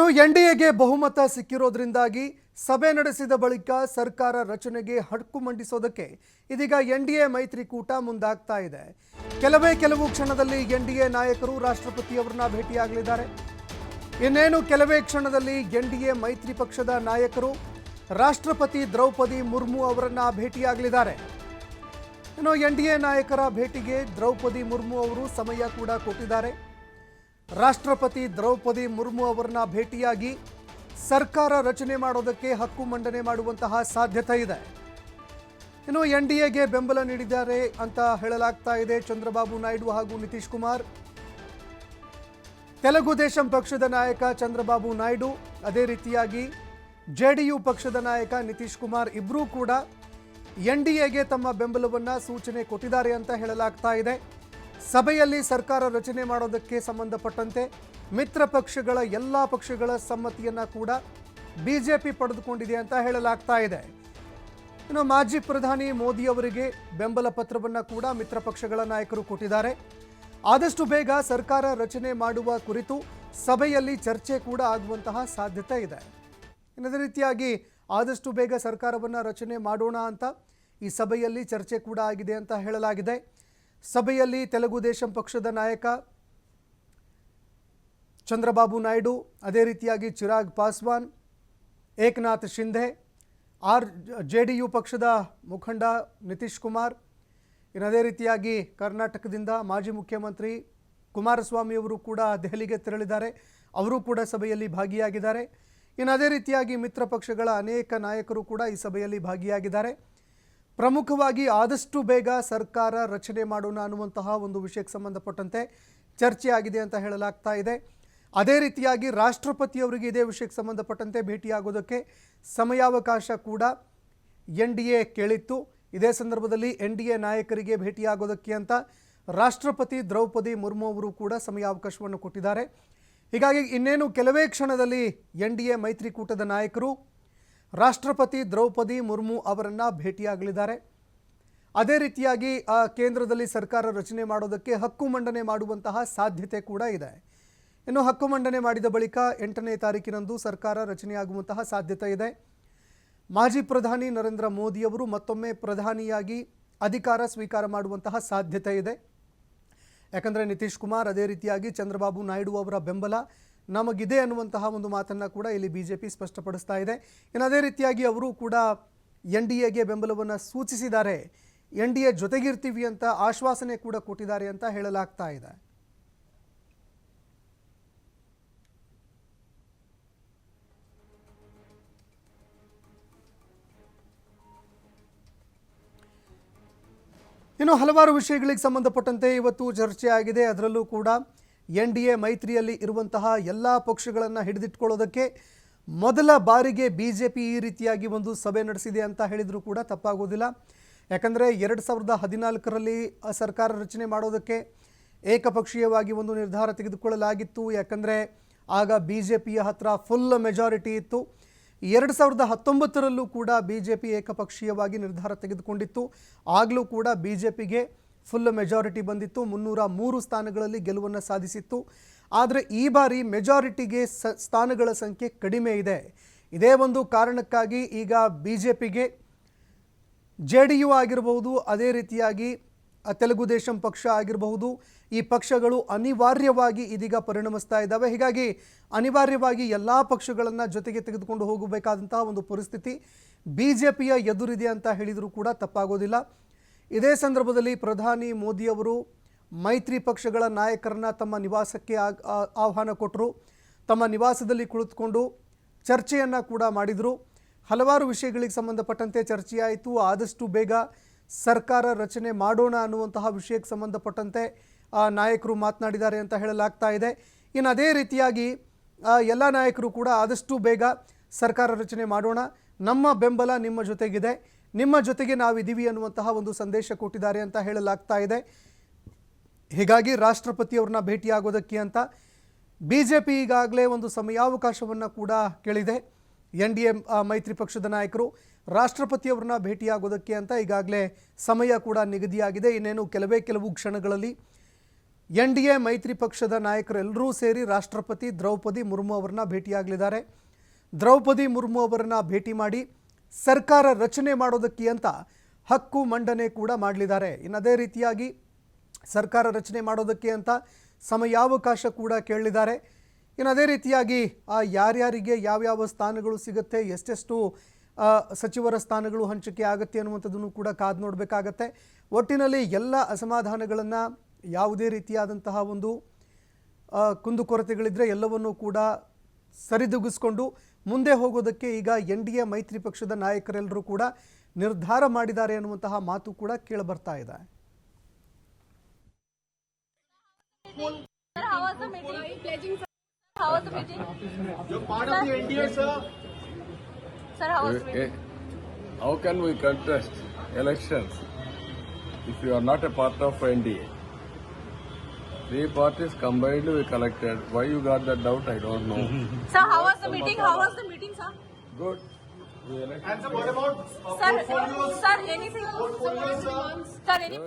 ಇನ್ನು N D ಎಗೆ ಬಹುಮತ ಸಿಕ್ಕಿರೋದ್ರಿಂದಾಗಿ ಸಭೆ ನಡೆಸಿದ ಬಳಿಕ ಸರ್ಕಾರ ರಚನೆಗೆ ಹಡ್ಕು ಮಂಡಿಸೋದಕ್ಕೆ ಇದೀಗ ಎನ್ ಡಿ ಎ ಮೈತ್ರಿಕೂಟ ಮುಂದಾಗ್ತಾ ಇದೆ. ಕೆಲವೇ ಕೆಲವು ಕ್ಷಣದಲ್ಲಿ ಎನ್ ಡಿ ಎ ನಾಯಕರು ರಾಷ್ಟ್ರಪತಿಯವರನ್ನ ಭೇಟಿಯಾಗಲಿದ್ದಾರೆ. ಇನ್ನೇನು ಕೆಲವೇ ಕ್ಷಣದಲ್ಲಿ ಎನ್ ಡಿ ಎ ಮೈತ್ರಿ ಪಕ್ಷದ ನಾಯಕರು ರಾಷ್ಟ್ರಪತಿ ದ್ರೌಪದಿ ಮುರ್ಮು ಅವರನ್ನ ಭೇಟಿಯಾಗಲಿದ್ದಾರೆ. ಇನ್ನು ಎನ್ ಡಿ ಎ ನಾಯಕರ ಭೇಟಿಗೆ ದ್ರೌಪದಿ ಮುರ್ಮು ಅವರು ಸಮಯ ಕೂಡ ಕೊಟ್ಟಿದ್ದಾರೆ. ರಾಷ್ಟ್ರಪತಿ ದ್ರೌಪದಿ ಮುರ್ಮು ಅವರನ್ನ ಭೇಟಿಯಾಗಿ ಸರ್ಕಾರ ರಚನೆ ಮಾಡೋದಕ್ಕೆ ಹಕ್ಕು ಮಂಡನೆ ಮಾಡುವಂತಹ ಸಾಧ್ಯತೆ ಇದೆ. ಇನ್ನು ಎನ್ ಡಿ ಎಗೆ ಬೆಂಬಲ ನೀಡಿದ್ದಾರೆ ಅಂತ ಹೇಳಲಾಗ್ತಾ ಇದೆ ಚಂದ್ರಬಾಬು ನಾಯ್ಡು ಹಾಗೂ ನಿತೀಶ್ ಕುಮಾರ್. ತೆಲುಗು ದೇಶಂ ಪಕ್ಷದ ನಾಯಕ ಚಂದ್ರಬಾಬು ನಾಯ್ಡು, ಅದೇ ರೀತಿಯಾಗಿ ಜೆ ಡಿ ಯು ಪಕ್ಷದ ನಾಯಕ ನಿತೀಶ್ ಕುಮಾರ್ ಇಬ್ಬರೂ ಕೂಡ ಎನ್ ಡಿ ಎಗೆ ತಮ್ಮ ಬೆಂಬಲವನ್ನು ಸೂಚನೆ ಕೊಟ್ಟಿದ್ದಾರೆ ಅಂತ ಹೇಳಲಾಗ್ತಾ ಇದೆ. ಸಭೆಯಲ್ಲಿ ಸರ್ಕಾರ ರಚನೆ ಮಾಡೋದಕ್ಕೆ ಸಂಬಂಧಪಟ್ಟಂತೆ ಮಿತ್ರ ಪಕ್ಷಗಳ ಎಲ್ಲ ಪಕ್ಷಗಳ ಸಮ್ಮತಿಯನ್ನು ಕೂಡ ಬಿಜೆಪಿ ಪಡೆದುಕೊಂಡಿದೆ ಅಂತ ಹೇಳಲಾಗ್ತಾ ಇದೆ. ಇನ್ನು ಮಾಜಿ ಪ್ರಧಾನಿ ಮೋದಿ ಅವರಿಗೆ ಬೆಂಬಲ ಪತ್ರವನ್ನು ಕೂಡ ಮಿತ್ರ ಪಕ್ಷಗಳ ನಾಯಕರು ಕೊಟ್ಟಿದ್ದಾರೆ. ಆದಷ್ಟು ಬೇಗ ಸರ್ಕಾರ ರಚನೆ ಮಾಡುವ ಕುರಿತು ಸಭೆಯಲ್ಲಿ ಚರ್ಚೆ ಕೂಡ ಆಗುವಂತಹ ಸಾಧ್ಯತೆ ಇದೆ. ಇನ್ನ ಅದೇ ರೀತಿಯಾಗಿ ಆದಷ್ಟು ಬೇಗ ಸರ್ಕಾರವನ್ನು ರಚನೆ ಮಾಡೋಣ ಅಂತ ಈ ಸಭೆಯಲ್ಲಿ ಚರ್ಚೆ ಕೂಡ ಆಗಿದೆ ಅಂತ ಹೇಳಲಾಗಿದೆ. ಸಭೆಯಲ್ಲಿ ತೆಲುಗು ದೇಶಂ ಪಕ್ಷದ ನಾಯಕ ಚಂದ್ರಬಾಬು ನಾಯ್ಡು, ಅದೇ ರೀತಿಯಾಗಿ Chirag Paswan, Eknath Shinde, R J D U ಪಕ್ಷದ ಮುಖಂಡ ನಿತೀಶ್ ಕುಮಾರ್, ಇನ್ನು ಅದೇ ರೀತಿಯಾಗಿ ಕರ್ನಾಟಕದಿಂದ ಮಾಜಿ ಮುಖ್ಯಮಂತ್ರಿ ಕುಮಾರಸ್ವಾಮಿಯವರು ಕೂಡ ದೆಹಲಿಗೆ ತೆರಳಿದ್ದಾರೆ. ಅವರು ಕೂಡ ಸಭೆಯಲ್ಲಿ ಭಾಗಿಯಾಗಿದ್ದಾರೆ. ಇನ್ನು ಅದೇ ರೀತಿಯಾಗಿ ಮಿತ್ರ ಪಕ್ಷಗಳ ಅನೇಕ ನಾಯಕರು ಕೂಡ ಈ ಸಭೆಯಲ್ಲಿ ಭಾಗಿಯಾಗಿದ್ದಾರೆ. ಪ್ರಮುಖವಾಗಿ ಆದಷ್ಟು ಬೇಗ ಸರ್ಕಾರ ರಚನೆ ಮಾಡೋಣ ಅನ್ನುವಂತಹ ಒಂದು ವಿಷಯಕ್ಕೆ ಸಂಬಂಧಪಟ್ಟಂತೆ ಚರ್ಚೆ ಆಗಿದೆ ಅಂತ ಹೇಳಲಾಗ್ತಾ ಇದೆ. ಅದೇ ರೀತಿಯಾಗಿ ರಾಷ್ಟ್ರಪತಿಯವರಿಗೆ ಇದೇ ವಿಷಯಕ್ಕೆ ಸಂಬಂಧಪಟ್ಟಂತೆ ಭೇಟಿಯಾಗೋದಕ್ಕೆ ಸಮಯಾವಕಾಶ ಕೂಡ ಎನ್ ಡಿ ಎ ಕೇಳಿತ್ತು. ಇದೇ ಸಂದರ್ಭದಲ್ಲಿ ಎನ್ ಡಿ ಎ ನಾಯಕರಿಗೆ ಭೇಟಿಯಾಗೋದಕ್ಕೆ ಅಂತ ರಾಷ್ಟ್ರಪತಿ ದ್ರೌಪದಿ ಮುರ್ಮು ಅವರು ಕೂಡ ಸಮಯಾವಕಾಶವನ್ನು ಕೊಟ್ಟಿದ್ದಾರೆ. ಹೀಗಾಗಿ ಇನ್ನೇನು ಕೆಲವೇ ಕ್ಷಣದಲ್ಲಿ ಎನ್ ಡಿ ಎ ಮೈತ್ರಿಕೂಟದ ನಾಯಕರು ರಾಷ್ಟ್ರಪತಿ ದ್ರೌಪದಿ ಮುರ್ಮು ಅವರನ್ನು ಭೇಟಿಯಾಗಲಿದ್ದಾರೆ. ಅದೇ ರೀತಿಯಾಗಿ ಕೇಂದ್ರದಲ್ಲಿ ಸರ್ಕಾರ ರಚನೆ ಮಾಡೋದಕ್ಕೆ ಹಕ್ಕು ಮಂಡನೆ ಮಾಡುವಂತಹ ಸಾಧ್ಯತೆ ಕೂಡ ಇದೆ. ಇನ್ನು ಹಕ್ಕು ಮಂಡನೆ ಮಾಡಿದ ಬಳಿಕ ಎಂಟನೇ ತಾರೀಕಿನಂದು ಸರ್ಕಾರ ರಚನೆಯಾಗುವಂತಹ ಸಾಧ್ಯತೆ ಇದೆ. ಮಾಜಿ ಪ್ರಧಾನಿ ನರೇಂದ್ರ ಮೋದಿಯವರು ಮತ್ತೊಮ್ಮೆ ಪ್ರಧಾನಿಯಾಗಿ ಅಧಿಕಾರ ಸ್ವೀಕಾರ ಮಾಡುವಂತಹ ಸಾಧ್ಯತೆ ಇದೆ. ಯಾಕಂದರೆ ನಿತೀಶ್ ಕುಮಾರ್ ಅದೇ ರೀತಿಯಾಗಿ ಚಂದ್ರಬಾಬು ನಾಯ್ಡು ಅವರ ಬೆಂಬಲ ನಮಗಿದೆ ಅನ್ನುವಂತಹ ಒಂದು ಮಾತನ್ನು ಕೂಡ ಇಲ್ಲಿ ಬಿ ಜೆ ಪಿ ಸ್ಪಷ್ಟಪಡಿಸ್ತಾ ಇದೆ. ಇನ್ನು ಅದೇ ರೀತಿಯಾಗಿ ಅವರು ಕೂಡ ಎನ್ ಡಿ ಎಗೆ ಬೆಂಬಲವನ್ನು ಸೂಚಿಸಿದ್ದಾರೆ. ಎನ್ ಡಿ ಎ ಜೊತೆಗಿರ್ತೀವಿ ಅಂತ ಆಶ್ವಾಸನೆ ಕೂಡ ಕೊಟ್ಟಿದ್ದಾರೆ ಅಂತ ಹೇಳಲಾಗ್ತಾ ಇದೆ. ಇನ್ನು ಹಲವಾರು ವಿಷಯಗಳಿಗೆ ಸಂಬಂಧಪಟ್ಟಂತೆ ಇವತ್ತು ಚರ್ಚೆ ಆಗಿದೆ ಅದರಲ್ಲೂ ಕೂಡ ಎನ್ ಡಿ ಎ ಮೈತ್ರಿಯಲ್ಲಿ ಇರುವಂತಹ ಎಲ್ಲ ಪಕ್ಷಗಳನ್ನು ಹಿಡಿದಿಟ್ಕೊಳ್ಳೋದಕ್ಕೆ ಮೊದಲ ಬಾರಿಗೆ ಬಿ ಜೆ ಪಿ ಈ ರೀತಿಯಾಗಿ ಒಂದು ಸಭೆ ನಡೆಸಿದೆ ಅಂತ ಹೇಳಿದರೂ ಕೂಡ ತಪ್ಪಾಗೋದಿಲ್ಲ. ಯಾಕಂದರೆ ಎರಡು ಸಾವಿರದ ಹದಿನಾಲ್ಕರಲ್ಲಿ ಸರ್ಕಾರ ರಚನೆ ಮಾಡೋದಕ್ಕೆ ಏಕಪಕ್ಷೀಯವಾಗಿ ಒಂದು ನಿರ್ಧಾರ ತೆಗೆದುಕೊಳ್ಳಲಾಗಿತ್ತು. ಯಾಕಂದರೆ ಆಗ ಬಿ ಜೆ ಪಿಯ ಹತ್ರ ಫುಲ್ ಮೆಜಾರಿಟಿ ಇತ್ತು. ಎರಡು ಸಾವಿರದ ಹತ್ತೊಂಬತ್ತರಲ್ಲೂ ಕೂಡ ಬಿ ಜೆ ಪಿ ಏಕಪಕ್ಷೀಯವಾಗಿ ನಿರ್ಧಾರ ತೆಗೆದುಕೊಂಡಿತ್ತು. ಆಗಲೂ ಕೂಡ ಬಿ ಜೆ ಪಿಗೆ ಫುಲ್ ಮೆಜಾರಿಟಿ ಬಂದಿತ್ತು. ಮುನ್ನೂರ ಮೂರು ಸ್ಥಾನಗಳಲ್ಲಿ ಗೆಲುವನ್ನು ಸಾಧಿಸಿತ್ತು. ಆದರೆ ಈ ಬಾರಿ ಮೆಜಾರಿಟಿಗೆ ಸ್ಥಾನಗಳ ಸಂಖ್ಯೆ ಕಡಿಮೆ ಇದೆ. ಇದೇ ಒಂದು ಕಾರಣಕ್ಕಾಗಿ ಈಗ ಬಿ ಜೆ ಪಿಗೆ ಜೆ ಡಿ ಯು ಆಗಿರಬಹುದು, ಅದೇ ರೀತಿಯಾಗಿ ತೆಲುಗು ದೇಶಂ ಪಕ್ಷ ಆಗಿರಬಹುದು, ಈ ಪಕ್ಷಗಳು ಅನಿವಾರ್ಯವಾಗಿ ಇದೀಗ ಪರಿಣಮಿಸ್ತಾ ಇದ್ದಾವೆ. ಹೀಗಾಗಿ ಅನಿವಾರ್ಯವಾಗಿ ಎಲ್ಲ ಪಕ್ಷಗಳನ್ನು ಜೊತೆಗೆ ತೆಗೆದುಕೊಂಡು ಹೋಗಬೇಕಾದಂತಹ ಒಂದು ಪರಿಸ್ಥಿತಿ ಬಿ ಜೆ ಪಿಯ ಎದುರಿದೆ ಅಂತ ಹೇಳಿದರೂ ಕೂಡ ತಪ್ಪಾಗೋದಿಲ್ಲ. ಇದೇ ಸಂದರ್ಭದಲ್ಲಿ ಪ್ರಧಾನಿ ಮೋದಿಯವರು ಮೈತ್ರಿ ಪಕ್ಷಗಳ ನಾಯಕರನ್ನ ತಮ್ಮ ನಿವಾಸಕ್ಕೆ ಆಹ್ವಾನ ಕೊಟ್ಟರು. ತಮ್ಮ ನಿವಾಸದಲ್ಲಿ ಕುಳಿತುಕೊಂಡು ಚರ್ಚೆಯನ್ನು ಕೂಡ ಮಾಡಿದರು. ಹಲವಾರು ವಿಷಯಗಳಿಗೆ ಸಂಬಂಧಪಟ್ಟಂತೆ ಚರ್ಚೆಯಾಯಿತು. ಆದಷ್ಟು ಬೇಗ ಸರ್ಕಾರ ರಚನೆ ಮಾಡೋಣ ಅನ್ನುವಂತಹ ವಿಷಯಕ್ಕೆ ಸಂಬಂಧಪಟ್ಟಂತೆ ನಾಯಕರು ಮಾತನಾಡಿದ್ದಾರೆ ಅಂತ ಹೇಳಲಾಗ್ತಾ ಇದೆ. ಇನ್ನು ಅದೇ ರೀತಿಯಾಗಿ ಎಲ್ಲ ನಾಯಕರು ಕೂಡ ಆದಷ್ಟು ಬೇಗ ಸರ್ಕಾರ ರಚನೆ ಮಾಡೋಣ. ನಮ್ಮ ಬೆಂಬಲ ನಿಮ್ಮ ಜೊತೆಗಿದೆ. ನಿಮ್ಮ ಜೊತೆಗೆ ನಾವಿದ್ದೀವಿ ಅನ್ನುವಂತಹ ಒಂದು ಸಂದೇಶ ಕೊಟ್ಟಿದ್ದಾರೆ ಅಂತ ಹೇಳಲಾಗ್ತಾ ಇದೆ. ಹೀಗಾಗಿ ರಾಷ್ಟ್ರಪತಿಯವ್ರನ್ನ ಭೇಟಿಯಾಗೋದಕ್ಕೆ ಅಂತ ಬಿ ಜೆ ಪಿ ಈಗಾಗಲೇ ಒಂದು ಸಮಯಾವಕಾಶವನ್ನು ಕೂಡ ಕೇಳಿದೆ. ಎನ್ ಡಿ ಎ ಮೈತ್ರಿ ಪಕ್ಷದ ನಾಯಕರು ರಾಷ್ಟ್ರಪತಿಯವ್ರನ್ನ ಭೇಟಿಯಾಗೋದಕ್ಕೆ ಅಂತ ಈಗಾಗಲೇ ಸಮಯ ಕೂಡ ನಿಗದಿಯಾಗಿದೆ. ಇನ್ನೇನು ಕೆಲವೇ ಕೆಲವು ಕ್ಷಣಗಳಲ್ಲಿ ಎನ್ ಡಿ ಎ, ಮೈತ್ರಿ ಪಕ್ಷದ ನಾಯಕರೆಲ್ಲರೂ ಸೇರಿ ರಾಷ್ಟ್ರಪತಿ ದ್ರೌಪದಿ ಮುರ್ಮು ಅವರನ್ನ ಭೇಟಿಯಾಗಲಿದ್ದಾರೆ. ದ್ರೌಪದಿ ಮುರ್ಮು ಅವರನ್ನ ಭೇಟಿ ಮಾಡಿ ಸರ್ಕಾರ ರಚನೆ ಮಾಡೋದಕ್ಕೆ ಅಂತ ಹಕ್ಕು ಮಂಡನೆ ಕೂಡ ಮಾಡಲಿದ್ದಾರೆ. ಇನ್ನು ಅದೇ ರೀತಿಯಾಗಿ ಸರ್ಕಾರ ರಚನೆ ಮಾಡೋದಕ್ಕೆ ಅಂತ ಸಮಯಾವಕಾಶ ಕೂಡ ಕೇಳಿದ್ದಾರೆ ಇನ್ನು ಅದೇ ರೀತಿಯಾಗಿ ಆ ಯಾರ್ಯಾರಿಗೆ ಯಾವ್ಯಾವ ಸ್ಥಾನಗಳು ಸಿಗುತ್ತೆ, ಎಷ್ಟೆಷ್ಟು ಸಚಿವರ ಸ್ಥಾನಗಳು ಹಂಚಿಕೆ ಆಗುತ್ತೆ ಅನ್ನುವಂಥದ್ದನ್ನು ಕೂಡ ಕಾದು ನೋಡಬೇಕಾಗತ್ತೆ. ಒಟ್ಟಿನಲ್ಲಿ ಎಲ್ಲ ಅಸಮಾಧಾನಗಳನ್ನು ಯಾವುದೇ ರೀತಿಯಾದಂತಹ ಒಂದು ಕುಂದುಕೊರತೆಗಳಿದ್ದರೆ ಎಲ್ಲವನ್ನೂ ಕೂಡ ಸರಿದೂಗಿಸ್ಕೊಂಡು ಮುಂದೆ ಹೋಗೋದಕ್ಕೆ ಈಗ ಎನ್ ಡಿ ಎ ಮೈತ್ರಿ ಪಕ್ಷದ ನಾಯಕರೆಲ್ಲರೂ ಕೂಡ ನಿರ್ಧಾರ ಮಾಡಿದ್ದಾರೆ ಅನ್ನುವಂತಹ ಮಾತು ಕೂಡ ಕೇಳಬರ್ತಾ ಇದೆ how Eh, can we contest elections if you are not a part of NDA? Three parties combined we collected. Why you got that doubt, I don't know. Sir, how was the meeting? How was the meeting, sir? Good. We. And sir, what about uh, Sir, portfolios? sir, anything? Portfolios, sir. Sir, any?